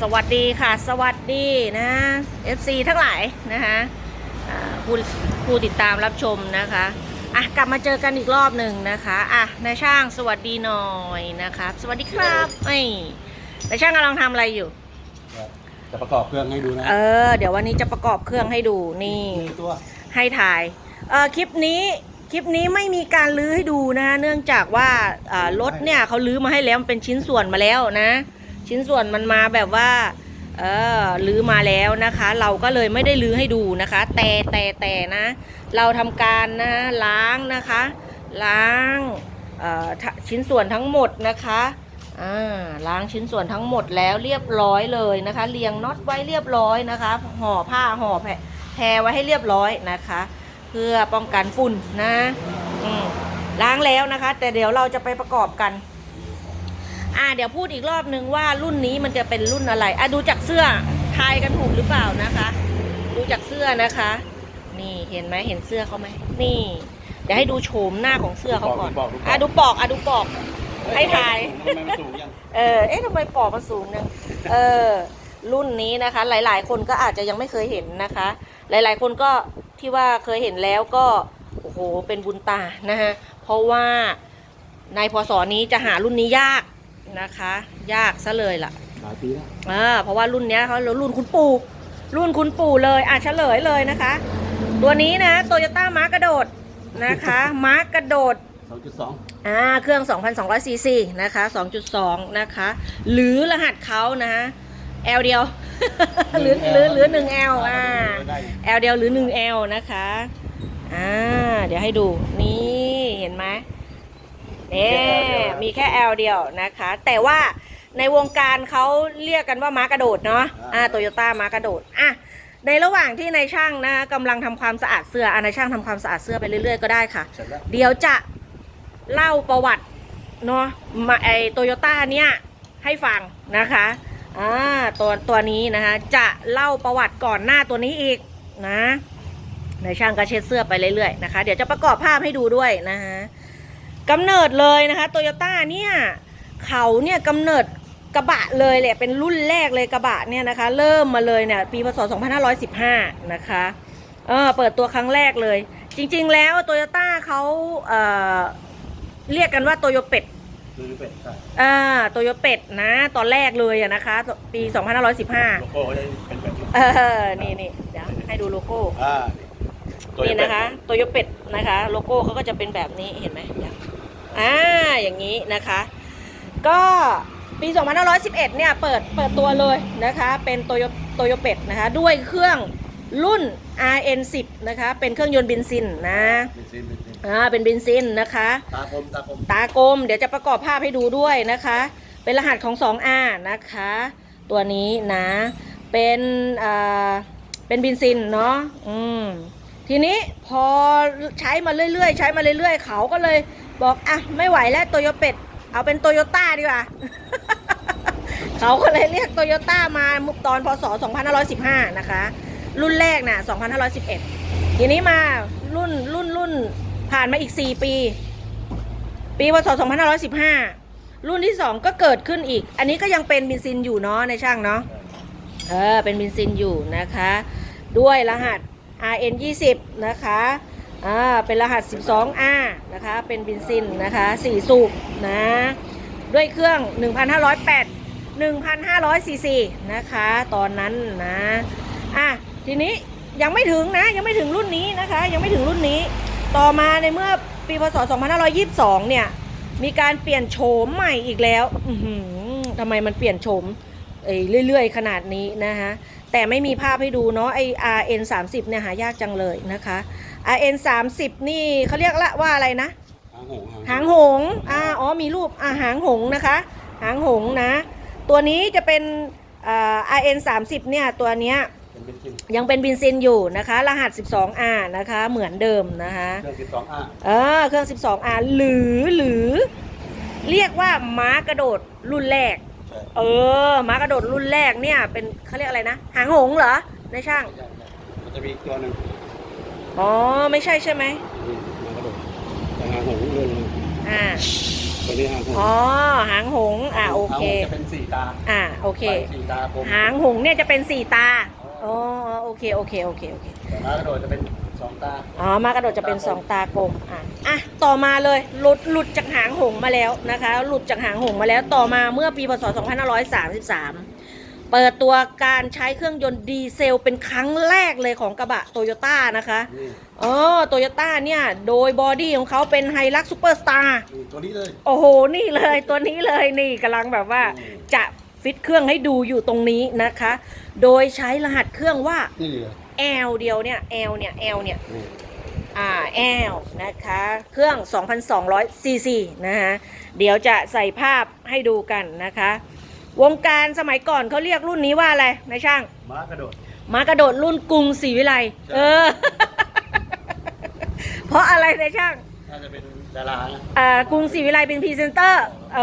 สวัสดีค่ะ สวัสดีนะ FC ทั้งหลายนะคะอ่าผู้ผู้ติดตามรับชมนะคะอะกลับมาเจอกันอีกรอบหนึ่งนะคะอะนายช่างสวัสดีหน่อยนะครับ สวัสดีครับไอ้ยนายช่างกำลังทำอะไรอยู่ จะประกอบเครื่องให้ดูนะเออเดี๋ยววันนี้จะประกอบเครื่องให้ดูนี่หงตัวให้ถ่ายเออคลิปนี้คลิปนี้ไม่มีการลื้อให้ดูนะเนื่องจากว่าอ่ารถเนี่ยเขาลื้อมาให้แล้วมันเป็นชิ้นส่วนมาแล้วนะ ชิ้นส่วนมันมาแบบว่าเออลื้อมาแล้วนะคะ เราก็เลยไม่ได้ลื้อให้ดูนะคะ แต่แต่แต่นะ เราทำการนะล้างนะคะ ล้างชิ้นส่วนทั้งหมดนะคะล้างชิ้นส่วนทั้งหมดแล้วเรียบร้อยเลยนะคะ เรียงน็อตไว้เรียบร้อยนะคะ ห่อผ้าห่อแพรไว้ให้เรียบร้อยนะคะ เพื่อป้องกันฝุ่นนะล้างแล้วนะคะ แต่เดี๋ยวเราจะไปประกอบกัน อ่าเดี๋ยวพูดอีกรอบนึงว่ารุ่นนี้มันจะเป็นรุ่นอะไรอะดูจากเสื้อทายกันถูกหรือเปล่านะคะ ดูจากเสื้อนะคะ นี่เห็นไหมเห็นเสื้อเขาไหมนี่ เดี๋ยวให้ดูโฉมหน้าของเสื้อเขาก่อนอะดูปอกอะดูปอก ให้ถ่าย ทำไมมันสูงยังเออ เอ๊ะทำไมปอกมันสูงเนี่ยเออ รุ่นนี้นะคะ หลาย ๆ คนก็อาจจะยังไม่เคยเห็นนะคะ หลาย ๆ คนก็ที่ว่าเคยเห็นแล้วก็ โอ้โห เป็นบุญตา นะฮะ เพราะว่าในพศนี้จะหารุ่นนี้ยาก นะคะ ยากซะเลยล่ะหลายปีแล้วอ่าเพราะว่ารุ่นเนี้ยเขารุ่นคุณปู่รุ่นคุณปู่เลยอะเฉลยเลยนะคะ ตัวนี้นะโตโยต้าม้ากระโดดนะคะม้ากระโดดสองจุดสองอ่าเครื่อง 2,200ซีซีนะคะ 2.2 นะคะ หรือรหัสเขานะฮะ L เดียวหรือหรือหรือ1 L อ่า L เดียวหรือ1 L นะคะอ่าเดี๋ยวให้ดูนี่เห็นไหมเนี่ยมีแค่ L เดียวนะคะ แต่ว่าในวงการเขาเรียกกันว่าม้ากระโดดเนาะอ่าโตโยต้าม้ากระโดดอะในระหว่างที่นายช่างนะคะกำลังทำความสะอาดเสื้ออะนายช่างทำความสะอาดเสื้อไปเรื่อยๆก็ได้ค่ะเสร็จแล้วเดี๋ยวจะเล่าประวัติเนาะมาไอโตโยต้าเนี่ยให้ฟังนะคะอ่าตัวตัวนี้นะคะจะเล่าประวัติก่อนหน้าตัวนี้อีกนะในช่างก็เช็ดเสื้อไปเรื่อยๆนะคะ เดี๋ยวจะประกอบภาพให้ดูด้วยนะคะ กำเนิดเลยนะคะโตโยต้าเนี่ยเขาเนี่ยกำเนิดกระบะเลยแหละเป็นรุ่นแรกเลยกระบะเนี่ยนะคะ เริ่มมาเลยเนี่ยปีพศ 2515 นะคะเออเปิดตัวครั้งแรกเลย จริง ๆ แล้วโตโยต้าเขาเอ่อเรียกกันว่าโตโยเป็ดคือเป็ดใช่อ่าโตโยเป็ดนะ ตอนแรกเลยอะนะคะ ปี 2515 โลโก้เขาจะเป็นแบบนี้เออนี่นี่เดี๋ยวให้ดูโลโก้อ่านี่นะคะโตโยเป็ดนะคะ โลโก้เขาก็จะเป็นแบบนี้เห็นไหมเดี๋ยว อ่าอย่างนี้นะคะ ก็ปี 2511 เนี่ยเปิดเปิดตัวเลยนะคะเป็นโตโยโตโยเป็ดนะคะด้วยเครื่องรุ่น RN10 นะคะเป็นเครื่องยนต์เบนซินนะเป็นซีนเป็นซีนอ่าเป็นเบนซินนะคะ ตาคมตาคมตากลมเดี๋ยวจะประกอบภาพให้ดูด้วยนะคะ เป็นรหัสของ 2R นะคะ ตัวนี้นะเป็นอ่าเป็นบินซินเนาะอืมทีนี้พอใช้มาเรื่อยๆ ใช้มาเรื่อยๆ เขาก็เลย บอกอะไม่ไหวแล้วโตโยเป็ดเอาเป็นโตโยต้าดีกว่า เขาก็เลยเรียกโตโยต้ามาตอนพศ 2515 นะคะ รุ่นแรกน่ะ 2511 ทีนี้มารุ่นรุ่นรุ่นผ่านมาอีก 4 ปี ปีพศ 2515 รุ่นที่ 2 ก็เกิดขึ้นอีก อันนี้ก็ยังเป็นบินซินอยู่เนาะในช่างเนาะเออเป็นบินซินอยู่นะคะ ด้วยรหัส RN 20นะคะ อ่าเป็นรหัส 12R นะคะ เป็นบินซินนะคะ4สูบนะ ด้วยเครื่อง 1,508 1,500ซีซีนะคะ ตอนนั้นนะ อะ ทีนี้ยังไม่ถึงนะ ยังไม่ถึงรุ่นนี้นะคะ ยังไม่ถึงรุ่นนี้ ต่อมาในเมื่อปีพศ 2522 เนี่ย มีการเปลี่ยนโฉมใหม่อีกแล้วทำไมมันเปลี่ยนโฉมเอ้ยเรื่อยๆ ขนาดนี้นะคะ แต่ไม่มีภาพให้ดูเนาะไอ RN 30เนี่ยหายากจังเลยนะคะ RN 30นี่เขาเรียกละว่าอะไรนะ หางหงหางหงส์อ่าอ๋อมีรูปอ่าหางหงส์นะคะ หางหงส์นะ ตัวนี้จะเป็นอ่า RN 30เนี่ยตัวเนี้ยเป็นเป็นซีนยังเป็นบินซินอยู่นะคะ รหัส 12R นะคะ เหมือนเดิมนะคะเครื่องสิบสองอ่าเออเครื่อง 12R หรือหรือ เรียกว่าม้ากระโดดรุ่นแรกใช่ เออม้ากระโดดรุ่นแรกเนี่ย เป็นเขาเรียกอะไรนะ หางหงส์เหรอในช่างใช่ใช่มันจะมีอีกตัวหนึ่งอ๋อ ไม่ใช่ใช่ไหมนี่มันกระโดดแต่หางหงเรื่องอ่า ตัวนี้หางหงอ๋อ หางหงส์อะโอเค หางหงจะเป็นสี่ตาอะโอเคใส่สี่ตากลมหางหงส์เนี่ยจะเป็นสี่ตา อ๋อ โอเค โอเค โอเค โอเค แต่ม้ากระโดดจะเป็น สองตาอ๋อมากระโดดจะเป็นสองตากลมอะอะต่อมาเลยหลุดหลุดจากหางหงส์มาแล้วนะคะ หลุดจากหางหงส์มาแล้วต่อมาเมื่อปีพศ 2533 เปิดตัวการใช้เครื่องยนต์ดีเซลเป็นครั้งแรกเลยของกระบะโตโยต้านะคะนี่เออโตโยต้าเนี่ย โดยบอดี้ของเขาเป็นไฮลักซูเปอร์สตาร์นี่ตัวนี้เลย โอ้โห นี่เลยตัวนี้เลยนี่กำลังแบบว่าอืมจะฟิตเครื่องให้ดูอยู่ตรงนี้นะคะ โดยใช้รหัสเครื่องว่านี่เลย L เดียวเนี่ย L เนี่ย L เนี่ยนี่อ่า L นะคะ เครื่อง 2,200ซีซีนะคะเดี๋ยวจะใส่ภาพให้ดูกันนะคะ วงการสมัยก่อนเขาเรียกรุ่นนี้ว่าอะไรนายช่าง ม้ากระโดด มากระโดดรุ่นกรุงศรีวิไลใช่ เออ เพราะอะไรนายช่าง น่าจะเป็นดารานะอ่ากรุงศรีวิไลเป็นพรีเซนเตอร์ เอ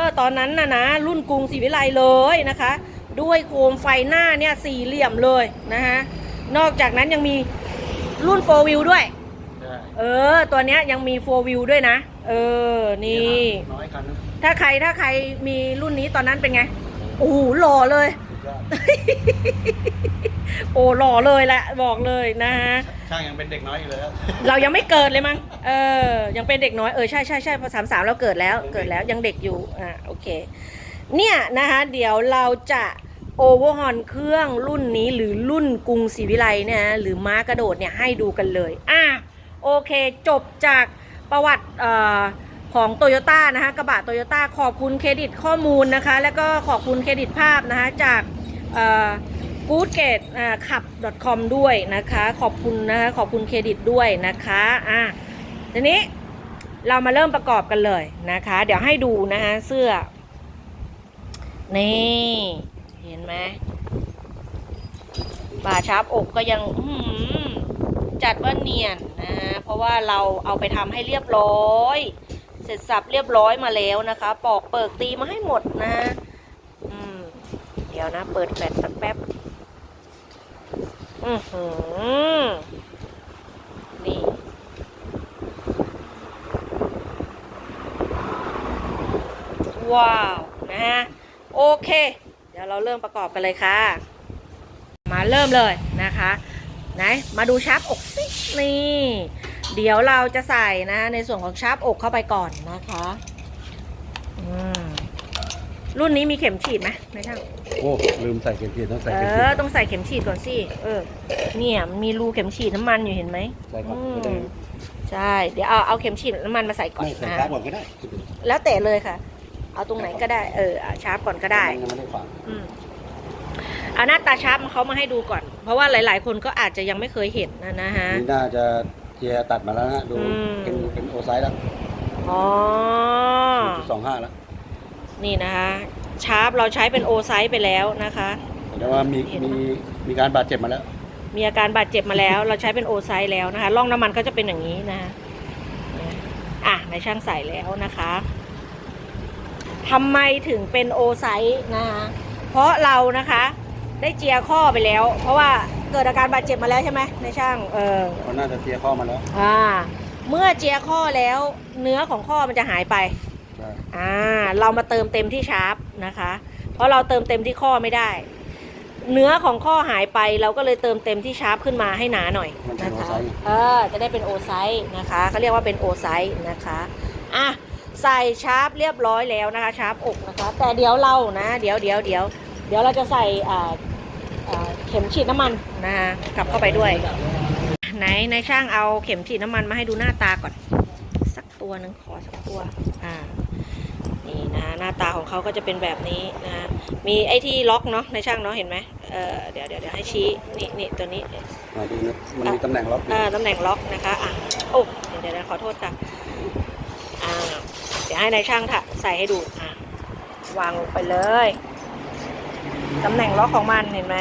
อ ตอนนั้นนะนะ รุ่นกรุงศรีวิไลเลยนะคะ ด้วยโคมไฟหน้าเนี่ยสี่เหลี่ยมเลยนะฮะ นอกจากนั้นยังมีรุ่นโฟวิวด้วย ใช่เออ ตัวเนี้ยยังมีโฟวิวด้วยนะ เออ นี่ น้อยคันนะถ้าใครถ้าใครมีรุ่นนี้ตอนนั้นเป็นไง โอ้โหหล่อเลย สุดยอดโอ้หล่อเลยแหละบอกเลยนะฮะ ช่างยังเป็นเด็กน้อยอยู่เลยครับเรายังไม่เกิดเลยมั้ง เออ ยังเป็นเด็กน้อย เออ ใช่ใช่ใช่พอสามสามเราเกิดแล้ว เกิดแล้วยังเด็กอยู่ อ่า โอเค เนี่ยนะคะ เดี๋ยวเราจะ โอเวอร์ฮอนเครื่องรุ่นนี้หรือรุ่นกรุงศรีวิไลเนี่ยหรือม้ากระโดดเนี่ยให้ดูกันเลยอะโอเค จบจากประวัติออของโตโยต้านะคะกระบะโตโยต้าขอบคุณเครดิตข้อมูลนะคะ แล้วก็ขอบคุณเครดิตภาพนะคะจากเอ่อ goodgate อ่าขับ .com ด้วยนะคะ ขอบคุณนะคะขอบคุณเครดิตด้วยนะคะอะทีนี้เรามาเริ่มประกอบกันเลยนะคะ เดี๋ยวให้ดูนะคะเสื้อ นี่ เห็นไหมป่าชาร์ปอกก็ยังจัดว่าเนียนนะ เพราะว่าเราเอาไปทำให้เรียบร้อย เสร็จสับเรียบร้อยมาแล้วนะคะ ปอกเปิกตีมาให้หมดนะเดี๋ยวนะ เปิดแฟลชสักแป๊บ อือหือ นี่ ว้าว นะฮะ โอเค ดี๋ยวเราเริ่มประกอบกันเลยค่ะ มาเริ่มเลยนะคะไหนมาดูชาร์ปอกสินี่ เดี๋ยวเราจะใส่นะในส่วนของชาร์ปอกเข้าไปก่อนนะคะอืมรุ่นนี้มีเข็มฉีดไหมในช่างโอ้ลืมใส่เข็มฉีดต้องใส่เอเข็มฉีอดต้องใส่เข็มฉีดก่อนสิเออ เนี่ยมันมีรูเข็มฉีดน้ำมันอยู่เห็นไหมใส่ก่อนอืก็ได้มใช่ เดี๋ยวเอาเอาเข็มฉีดน้ำมันมาใส่ก่อนไม่ใส่นะช้าก่อนก็ได้แล้วแต่เลยค่ะ เอาตรงไหนก็ได้เออเอาชาร์ปก่อนก็ได้มันยังไม่ได้ขวางอืมเอาหน้าตาชาร์ปเขามาให้ดูก่อน เพราะว่าหลาย ๆ คนก็อาจจะยังไม่เคยเห็นนะนะฮะนี่น่าจะเจียร์ตัดมาแล้วนะดูอืมเป็นเป็นโอไซส์แล้วอ๋อจุดสองห้าแล้วนี่นะคะชาร์ปเราใช้เป็นโอไซส์ไปแล้วนะคะแต่ว่ามีเห็นไหมมีมีการบาดเจ็บมาแล้ว มีอาการบาดเจ็บมาแล้ว เราใช้เป็นโอไซส์แล้วนะคะร่องน้ำมันก็จะเป็นอย่างนี้นะคะเนี่ยอะในช่างใส่แล้วนะคะ ทำไมถึงเป็นโอไซส์นะคะเพราะเรานะคะได้เจียข้อไปแล้ว เพราะว่าเกิดอาการบาดเจ็บมาแล้วใช่ไหมในช่างเออเขาน่าจะเจียร์ข้อมาแล้วอ่าเมื่อเจียข้อแล้วเนื้อของข้อมันจะหายไปใช่อ่าเรามาเติมเต็มที่ชาร์ปนะคะ เพราะเราเติมเต็มที่ข้อไม่ได้ เนื้อของข้อหายไปเราก็เลยเติมเต็มที่ชาร์ปขึ้นมาให้หนาหน่อยมันเป็นนะโอคะไซส์เออจะได้เป็นโอไซส์นะคะเขาเรียกว่าเป็นโอไซส์นะคะอะ ใส่ชาร์ปเรียบร้อยแล้วนะคะชาร์ปอกนะคะ แต่เดี๋ยวเรานะ เดี๋ยวเดี๋ยวเดี๋ยวเดี๋ยวเราจะใส่อ่าอ่าเข็มฉีดน้ำมันนะคะกลับเข้าไปด้วยไหนในช่างเอาเข็มฉีดน้ำมันมาให้ดูหน้าตาก่อน สักตัวหนึ่งขอสักตัวอ่านี่นะหน้าตาของเขาก็จะเป็นแบบนี้นะมีไอ้ที่ล็อกเนาะในช่างเนาะเห็นไหมเออเดี๋ยวเดี๋ยวเดี๋ยวให้ชี้นี่นี่ตัวนี้มาดูนะมันมีตำแหน่งล็อกอยู่อ่าตำแหน่งล็อกนะคะอะโอ้เดี๋ยวเดี๋ยวเดี๋ยวขอโทษค่ะอ่าเดี๋ยวให้ในายช่างค่ะใส่ให้ดูอะวางลงไปเลยตำแหน่งล็อกของมันเห็นไหม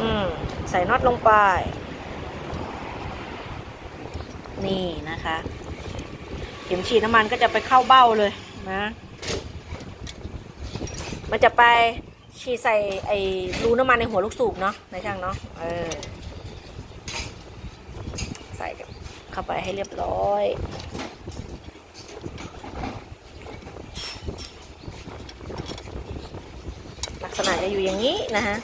อืมใส่น็อตลงไป นี่นะคะเข็มฉีดน้ำมันก็จะไปเข้าเบ้าเลยนะ มันจะไปฉีดใส่ไอ้รูน้ำมันในหัวลูกสูบเนาะในช่างเนาะเออใส่เข้าไปให้เรียบร้อย ลัก ษณะจะอยู่อย่างนี้นะฮะ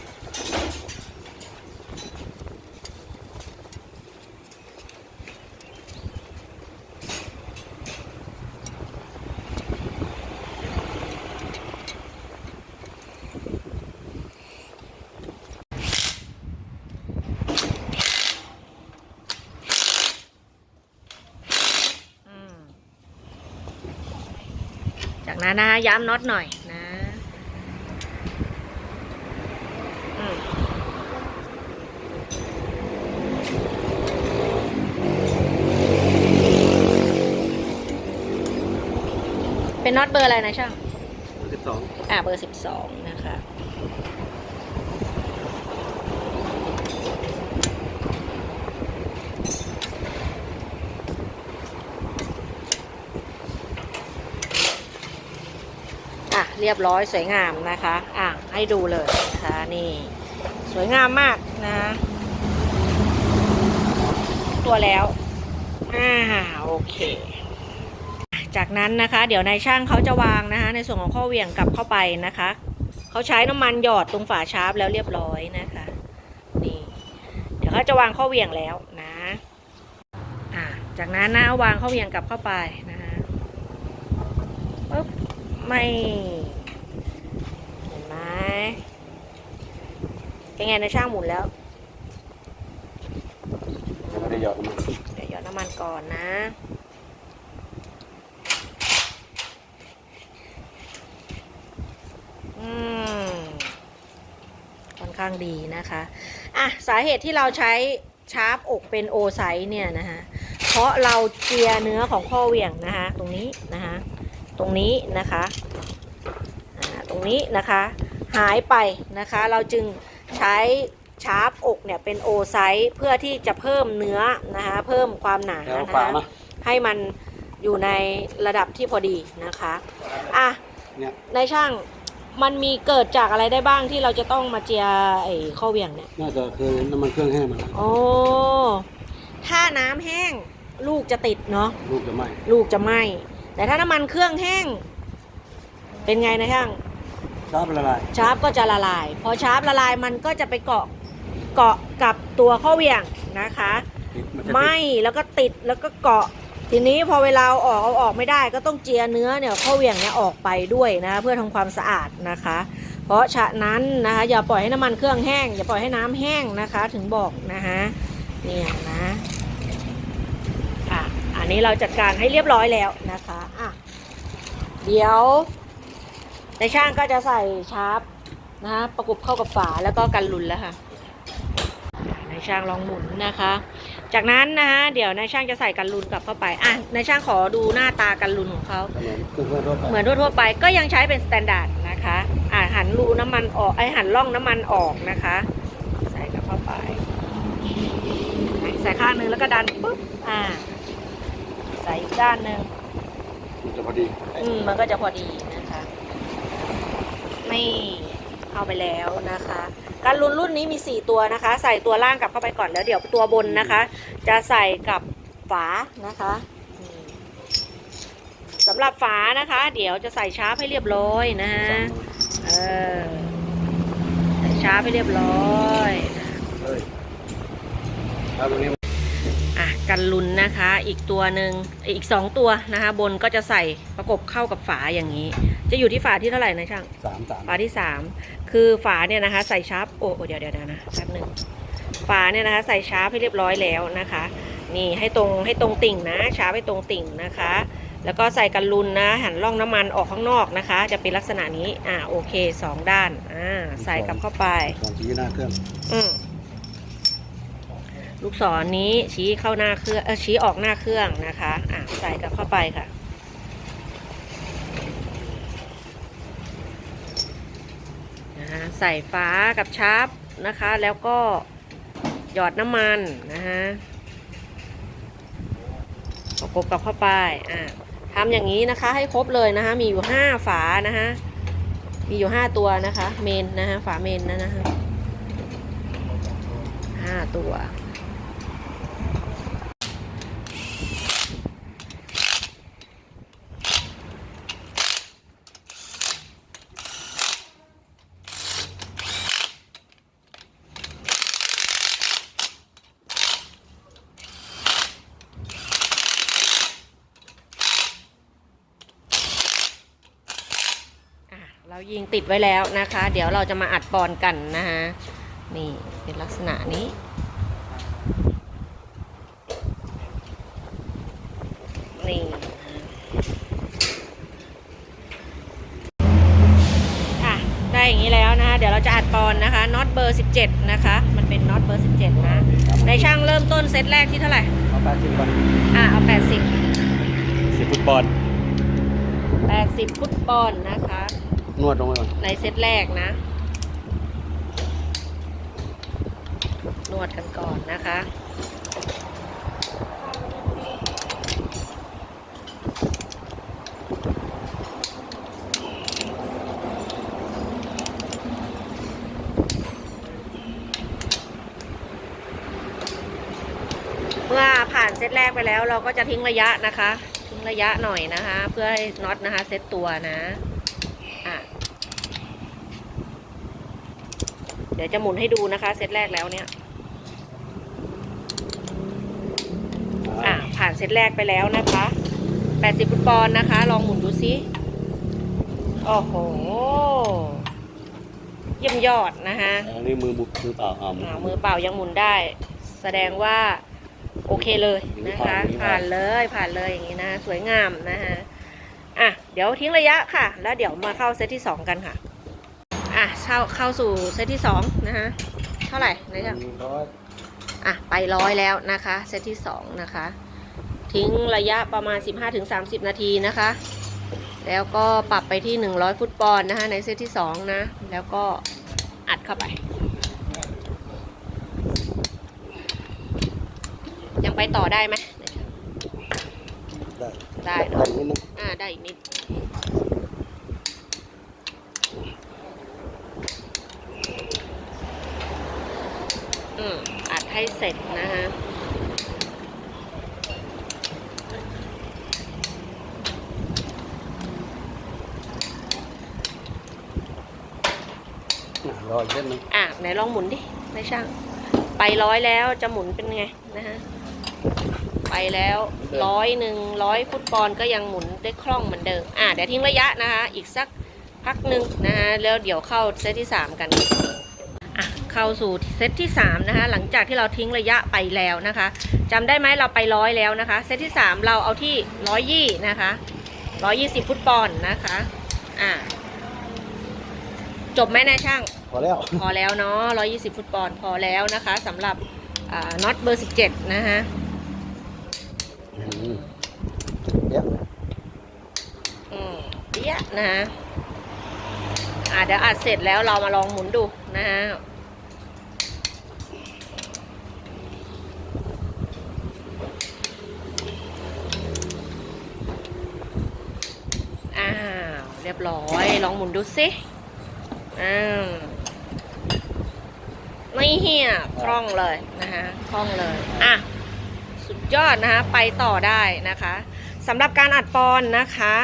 จากนั้นนะย้ำน็อตหน่อยนะอืมเป็ นน็อตเบอร์อะไรนะช่างสิบสองอ่าเบอร์สิบสองนะคะอะเรียบร้อยสวยงามนะคะอะให้ดูเลยนะคะนี่สวยงามมากนะตัวแล้วอ่าโอเค จากนั้นนะคะ เดี๋ยวนายช่างเขาจะวางนะคะ ในส่วนของข้อเหวี่ยงกลับเข้าไปนะคะเขาใช้น้ำมันหยอดตรงฝาชาร์ปแล้วเรียบร้อยนะคะนี่เดี๋ยวเขาจะวางข้อเหวี่ยงแล้วนะอ่าจากนั้นนะวางข้อเหวี่ยงกลับเข้าไปนะคะปึ๊บไม่เห็นไหมเป็นไงในช่างหมุนแล้วยังไม่ได้หยอดมันเดี๋ยวหยอดน้ำมันก่อนนะ อืมค่อนข้างดีนะคะอะสาเหตุที่เราใช้ชาร์ปอกเป็นโอไซส์เนี่ยนะคะเพราะเราเจียเนื้อของข้อเหวี่ยงนะคะตรงนี้นะคะตรงนี้นะคะอ่าตรงนี้นะคะหายไปนะคะเราจึงใช้ชาร์ปอกเนี่ยเป็นโอไซส์เพื่อที่จะเพิ่มเนื้อนะคะเพิ่มความหนาแล้วนะฝาคะมาให้มันอยู่ในระดับที่พอดีนะคะอะเนี่ยในช่าง มันมีเกิดจากอะไรได้บ้างที่เราจะต้องมาเจียไอ้ข้อเหวี่ยงเนี่ย น่าจะคือน้ำมันเครื่องแห้งมันโอ้ถ้าน้ำแห้ง ลูกจะติดเนาะ ลูกจะไหม้ลูกจะไหม้ แต่ถ้าน้ำมันเครื่องแห้ง เป็นไงนะช่างชาร์ปละลายชาร์ปก็จะละลาย พอชาร์ปละลายมันก็จะไปเกาะเกาะกับตัวข้อเหวี่ยงนะคะ ติดมันจะไหติม้ดแล้วก็ติดแล้วก็เกาะ ทีนี้พอเวลาเอาออกเอาออกไม่ได้ก็ต้องเจียเนื้อเนี่ยข้อเหวี่ยงเนี่ยออกไปด้วยนะเพื่อทำความสะอาดนะคะ เพราะฉะนั้นนะคะอย่าปล่อยให้น้ำมันเครื่องแห้ง อย่าปล่อยให้น้ำแห้งนะคะ ถึงบอกนะคะเนี่ยนะอะอันนี้เราจัดการให้เรียบร้อยแล้วนะคะอะเดี๋ยวในช่างก็จะใส่ชาร์ปนะคะประกบเข้ากับฝาแล้วก็กันลุนแล้วค่ะในช่างลองหมุนนะคะ จากนั้นนะคะเดี๋ยวนายช่างจะใส่กันลุนกลับเข้าไปอะนายช่างขอดูหน้าตากันลุนของเขาเหมือนเครื่องทั่วไปเหมือนทั่วๆไปก็ยังใช้เป็นสแตนดาร์ดนะคะอ่าหันรูน้ำมันออกไอยหันร่องน้ำมันออกนะคะ ใส่กลับเข้าไป ใส่ข้างหนึ่งแล้วก็ดันปุ๊บอ่าใส่อีกด้านหนึ่งมันจะพอดีอืมมันก็จะพอดีนะคะนี่ เข้าไปแล้วนะคะการลุนรุ่นนี้มี 4 ตัวนะคะ ใส่ตัวล่างกลับเข้าไปก่อนแล้วเดี๋ยวตัวบนนะคะ จะใส่กับฝานะคะสำหรับฝานะคะ เดี๋ยวจะใส่ชาร์ปให้เรียบร้อยนะฮะเออใส่ชาร์ปให้เรียบร้อยเลยถ้าตรงนี้ กันลุนนะคะ อีกตัวหนึ่งอีกสองตัวนะคะ บนก็จะใส่ประกบเข้ากับฝาอย่างนี้ จะอยู่ที่ฝาที่เท่าไหร่นะช่างสามสามฝาที่สามคือฝาเนี่ยนะคะ ใส่ชาร์ปโอ้โอ้เดี๋ยวเดี๋ยวเดี๋ยวนะแป๊บหนึ่งฝาเนี่ยนะคะ ใส่ชาร์ปให้เรียบร้อยแล้วนะคะ นี่ให้ตรงให้ตรงติ่งนะชาร์ปให้ตรงติ่งนะคะ แล้วก็ใส่กันลุนนะหันร่องน้ำมันออกข้างนอกนะคะ จะเป็นลักษณะนี้อ่าโอเคสองด้านอ่าใส่กลับเข้าไปของชี้หน้าเครื่องอืม ลูกศรนี้ชี้เข้าหน้าเครื่องชี้ออกหน้าเครื่องนะคะอะใส่กับเข้าไปค่ะ นะคะใส่ฟ้ากับชาร์ปนะคะ แล้วก็หยอดน้ำมันนะฮะประกบกับเข้าไปอะทำอย่างนี้นะคะให้ครบเลยนะคะ มีอยู่ห้าฝานะคะมีอยู่ห้าตัวนะคะ เมนนะคะฝาเมนนะนะคะห้าตัว เรา ยิงติดไว้แล้วนะคะ เดี๋ยวเราจะมาอัดปอนกันนะคะนี่เป็นลักษณะนี้ นี่อะได้อย่างนี้แล้วนะคะเดี๋ยวเราจะอัดปอนนะคะน็อตเบอร์ 17 นะคะ มันเป็นน็อตเบอร์ 17 นะ ในช่างเริ่มต้นเซตแรกที่เท่าไหร่ เอาแปดสิบก่อนอะเอา 80 สิฟุตบอล 80ฟุตบอลนะคะ นวดลงไปก่อนในเซตแรกนะ นวดกันก่อนนะคะ เมื่อผ่านเซตแรกไปแล้วเราก็จะทิ้งระยะนะคะ ทิ้งระยะหน่อยนะคะ เพื่อให้น็อตนะคะ เซตตัวนะอะ เดี๋ยวจะหมุนให้ดูนะคะเซตแรกแล้วเนี่ยอะผ่านเซตแรกไปแล้วนะคะ80ฟุตบอลนะคะ ลองหมุนดูซิโอ้โหเยี่ยมยอดนะคะอันนี้มือบุกมือเปล่าอ่าอ่ามือเปล่ายังหมุนได้ แสดงว่าโอเคเลยนะคะ ผ่านเลยผ่านเลยอย่างนี้นะสวยงามนะคะอะเดี๋ยวทิ้งระยะค่ะ แล้วเดี๋ยวมาเข้าเซตที่สองกันค่ะ อะเข้าเข้าสู่เซตที่สองนะคะเท่าไหร่นะจ๊ะร้อยอะไปร้อยแล้วนะคะ เซตที่สองนะคะ ทิ้งระยะประมาณ 15-30 นาทีนะคะ แล้วก็ปรับไปที่ 100 ฟุตบอลนะคะในเซตที่สองนะ แล้วก็อัดเข้าไป ยังไปต่อได้ไหมได้ได้ได้เนาะนิดนึงอ่าได้อีกนิด อืมอัด ให้เสร็จนะฮะอะรออีกเส้นหนึงอะไหนลองหมุนดิไม่ช่าง ไปร้อยแล้วจะหมุนเป็นไงนะฮะไปแล้วร้อยหนึ่งร้อยฟุตบอลก็ยังหมุนได้คล่องเหมือนเดิมอะเดี๋ยวทิ้งระยะนะคะ อีกสักพักหนึ่งนะฮะแล้วเดี๋ยวเข้าเซตที่สามกันอะ เข้าสู่เซตที่สามนะคะหลังจากที่เราทิ้งระยะไปแล้วนะคะจำได้ไหมเราไปร้อยแล้วนะคะ เซตที่สามเราเอาที่ร้อยยี่นะคะร้อยยี่สิบฟุตบอลนะคะอะจบไหมนายช่าง พอแล้ว พอแล้วเนาะ120ฟุตบอลพอแล้วนะคะสำหรับน็อตเบอร์17นะคะอืมเดี๋ยวอืมเปี้ยะนะคะอะเดี๋ยวอัดเสร็จแล้วเรามาลองหมุนดูนะฮะ อ้าว เรียบร้อย ลองหมุนดูสิ อ้าวไม่เหี้ยคล่องเลยนะคะคล่องเลย อะ สุดยอดนะคะ ไปต่อได้นะคะสำหรับการอัดปอนนะคะ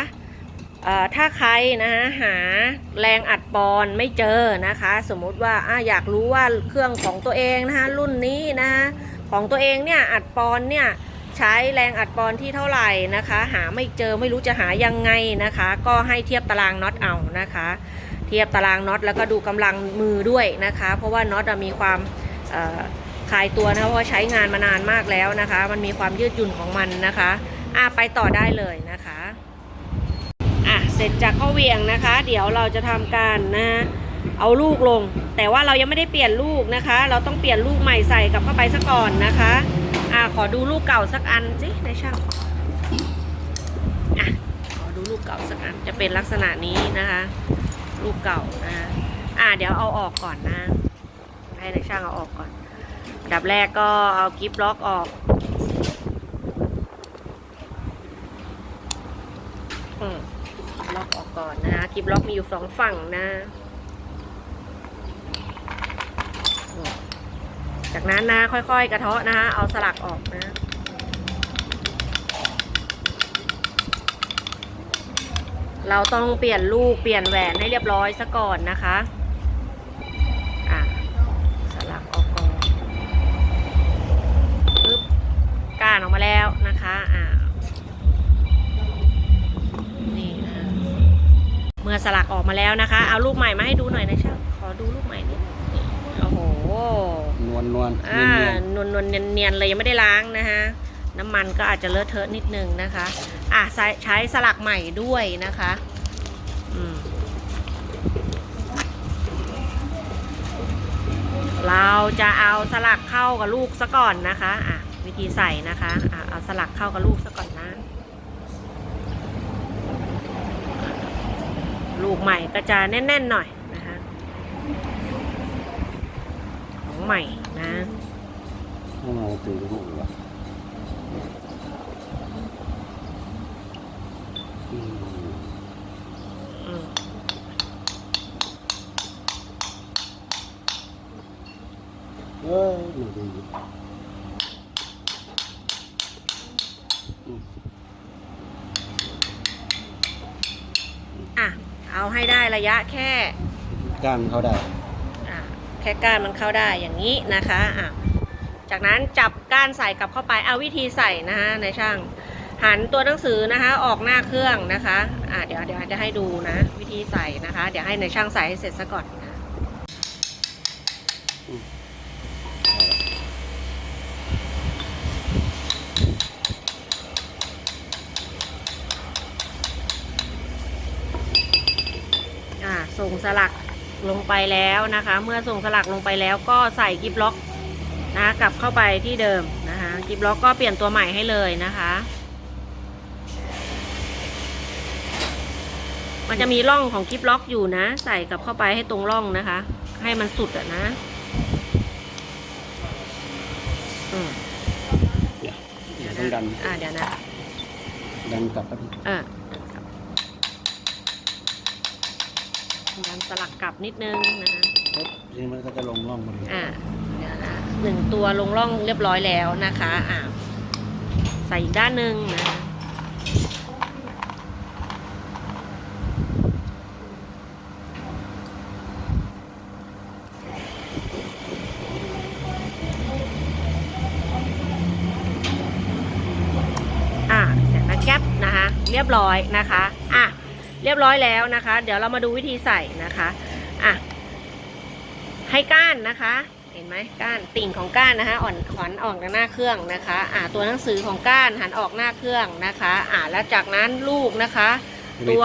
ถ้าใครนะคะหาแรงอัดปอนไม่เจอนะคะ สมมติว่าออยากรู้ว่าเครื่องของตัวเองนะคะรุ่นนี้นะคะของตัวเองเนี่ยอัดปอนเนี่ย ใช้แรงอัดปอนที่เท่าไหร่นะคะ หาไม่เจอไม่รู้จะหายังไงนะคะ ก็ให้เทียบตารางน็อตเอานะคะ เทียบตารางน็อตแล้วก็ดูกำลังมือด้วยนะคะ เพราะว่าน็อตมีความคลายตัวนะคะเพราะใช้งานมานานมากแล้วนะคะ มันมีความยืดหยุ่นของมันนะคะอะไปต่อได้เลยนะคะอะเสร็จจากข้อเวียงนะคะ เดี๋ยวเราจะทำการนะเอาลูกลง แต่ว่าเรายังไม่ได้เปลี่ยนลูกนะคะ เราต้องเปลี่ยนลูกใหม่ใส่กลับเข้าไปซะก่อนนะคะ อะขอดูลูกเก่าสักอันสิในช่างอะขอดูลูกเก่าสักอันจะเป็นลักษณะนี้นะคะ ลูกเก่านะะอะเดี๋ยวเอาออกก่อนนะ ให้ในช่างเอาออกก่อนดับแรกก็เอากิฟล็อกออกอืมล็อกออกก่อนนะกิฟล็อกมีอยู่สองฝั่งนะอืม จากนั้นนะค่อยๆ กระเทาะนะเอาสลักออกนะเราต้องเปลี่ยนลูกเปลี่ยนแหวนให้เรียบร้อยซะก่อนนะคะอะสลักออกก่อนปึ๊บก้านออกมาแล้วนะคะอ่านี่นะเมื่อสลักออกมาแล้วนะคะ เอาลูกใหม่มาให้ดูหน่อยนะช่างขอดูลูกใหม่ นวลนวลอ่าเนียนนวลนวลเนียนเนียนๆเลยยังไม่ได้ล้างนะคะน้ำมันก็อาจจะเลอะเทอะนิดนึงนะคะ อะใช้ใช้สลักใหม่ด้วยนะคะอืมเราจะเอาสลักเข้ากับลูกซะก่อนนะคะ อะวิธีใส่นะคะอะเอาสลักเข้ากับลูกซะก่อนนะ ลูกใหม่ก็จะแน่นๆหน่อยนะคะ ของ ใหม่นะๆให้มาตื่นรู้ว่ะอืมอืมเอ้ยไม่ดีอืมอะ เอาให้ได้ระยะแค่ก้านเขาได้อะ แค่ก้านมันเข้าได้อย่างนี้นะคะอะจากนั้นจับก้านใส่กลับเข้าไปเอาวิธีใส่นะคะในช่าง หันตัวหนังสือนะคะออกหน้าเครื่องนะคะอะเดี๋ยวเดี๋ยวจะให้ดูนะ วิธีใส่นะคะ เดี๋ยวให้ในช่างใส่ให้เสร็จซะก่อนนะอะส่งสลัก ลงไปแล้วนะคะ เมื่อส่งสลักลงไปแล้วก็ใส่กิฟล็อกนะกลับเข้าไปที่เดิมนะคะกิฟล็อกก็เปลี่ยนตัวใหม่ให้เลยนะคะ มันจะมีร่องของกิฟล็อกอยู่นะ ใส่กลับเข้าไปให้ตรงร่องนะคะ ให้มันสุดอะนะอืมเดี๋ยวเดี๋ยวต้องดันอ่าเดี๋ยวนะดันกลับไปเออดันส ลักกลับนิดนึงนะคะปุ๊บนี่มันก็จะลงร่องพอดีอ่าเดี๋ยวนะหนึ่งตัวลงร่องเรียบร้อยแล้วนะคะอ่าใส่อีกด้านหนึ่งนะอะเสร็จแล้วแก๊ปนะคะ เรียบร้อยนะคะอะ เรียบร้อยแล้วนะคะ เดี๋ยวเรามาดูวิธีใส่นะคะอะให้ก้านนะคะ เห็นไหมก้านติ่งของก้านนะคะอ่อนขอนออกหน้าเครื่องนะคะอะตัวหนังสือของก้านหันออกหน้าเครื่องนะคะอะแล้วจากนั้นลูกนะคะ ตัว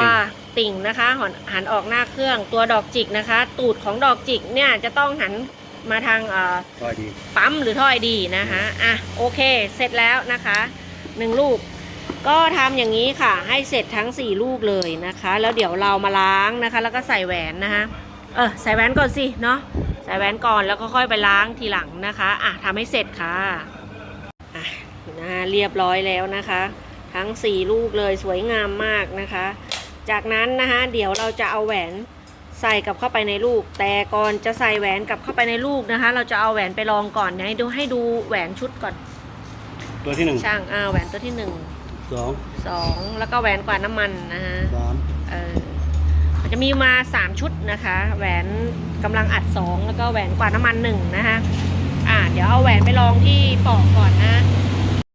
ติ่งนะคะหันหันออกหน้าเครื่อง ตัวดอกจิกนะคะ ตูดของดอกจิกเนี่ยจะต้องหันมาทางเอ่อก็ดีปั๊มหรือถ้อยดีนะคะอะโอเค เสร็จแล้วนะคะหนึ่งลูก ก็ทำอย่างนี้ค่ะ ให้เสร็จทั้ง 4 ลูกเลยนะคะ แล้วเดี๋ยวเรามาล้างนะคะ แล้วก็ใส่แหวนนะคะเออใส่แหวนก่อนสิเนาะใส่แหวนก่อนแล้วก็ค่อยไปล้างทีหลังนะคะอะทำให้เสร็จค่ะอะนะเรียบร้อยแล้วนะคะ ทั้ง 4 ลูกเลยสวยงามมากนะคะ จากนั้นนะคะเดี๋ยวเราจะเอาแหวนใส่กลับเข้าไปในลูก แต่ก่อนจะใส่แหวนกลับเข้าไปในลูกนะคะ เราจะเอาแหวนไปลองก่อนให้ดูให้ดูแหวนชุดก่อน ตัวที่หนึ่งช่างอ่าแหวนตัวที่หนึ่ง สองสองแล้วก็แหวนกวาดน้ำมันนะฮะสามเออมันจะมีมาสามชุดนะคะ แหวนกำลังอัดสองแล้วก็แหวนกวาดน้ำมันหนึ่งนะคะอ่าเดี๋ยวเอาแหวนไปลองที่ปอกก่อนนะ